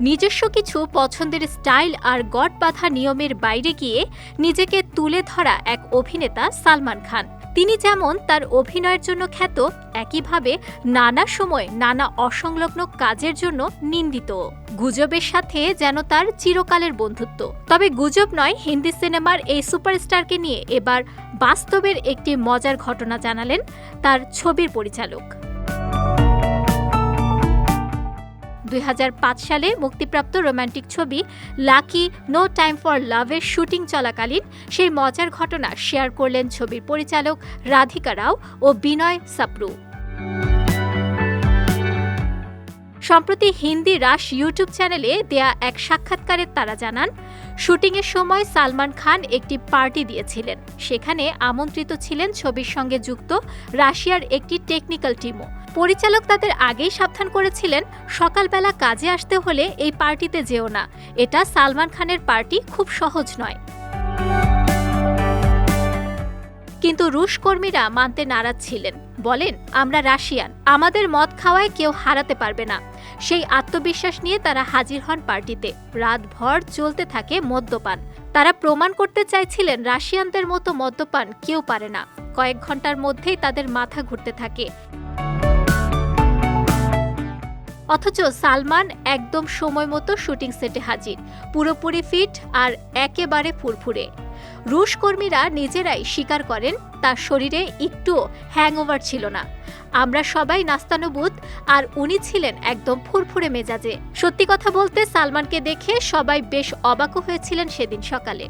নিজস্ব কিছু পছন্দের স্টাইল আর গট বাঁধা নিয়মের বাইরে গিয়ে নিজেকে তুলে ধরা এক অভিনেতা সালমান খান। তিনি যেমন তার অভিনয়ের জন্য খ্যাত, একইভাবে নানা সময় নানা অসংলগ্ন কাজের জন্য নিন্দিত। গুজবের সাথে যেন তার চিরকালের বন্ধুত্ব। তবে গুজব নয়, হিন্দি সিনেমার এই সুপারস্টারকে নিয়ে এবার বাস্তবের একটি মজার ঘটনা জানালেন তার ছবির পরিচালক। দুই হাজার পাঁচ সালে মুক্তিপ্রাপ্ত রোমান্টিক ছবি লাকি নো টাইম ফর লাভের শুটিং চলাকালীন সেই মজার ঘটনা শেয়ার করলেন ছবির পরিচালক রাধিকা রাও ও বিনয় সাপ্রু। সম্প্রতি হিন্দি রাশ ইউটিউব চ্যানেলে দেয়া এক সাক্ষাৎকারে তারা জানান, শুটিংয়ের সময় সালমান খান একটি পার্টি দিয়েছিলেন। সেখানে আমন্ত্রিত ছিলেন ছবির সঙ্গে যুক্ত রাশিয়ার একটি টেকনিক্যাল টিমও। পরিচালক তাদের আগেই সাবধান করেছিলেন, সকালবেলা কাজে আসতে হলে এই পার্টিতে যেও না। এটা সালমান খানের পার্টি খুব সহজ নয়। কিন্তু রুশ কর্মীরা মানতে নারাজ ছিলেন। বলেন, আমরা রাশিয়ান। আমাদের মদ খাওয়ায় কেউ হারাতে পারবে না। সেই আত্মবিশ্বাস নিয়ে তারা হাজির হন পার্টিতে। রাতভর চলতে থাকে মদ্যপান। তারা প্রমাণ করতে চাইছিলেন রাশিয়ানদের মতো মদ্যপান কেউ পারে না। কয়েক ঘণ্টার মধ্যেই তাদের মাথা ঘুরতে থাকে। অথচ সালমান একদম সময় মতো শুটিং সেটে হাজির। পুরোপুরি ফিট আর একেবারে ফুরফুরে। রুশ কর্মীরা নিজেরাই স্বীকার করেন, তার শরীরে একটুও হ্যাংওভার ছিল না। আমরা সবাই নাস্তানুবুত আর উনি ছিলেন একদম ফুরফুরে মেজাজে। সত্যি কথা বলতে সালমানকে দেখে সবাই বেশ অবাকও হয়েছিলেন সেদিন সকালে।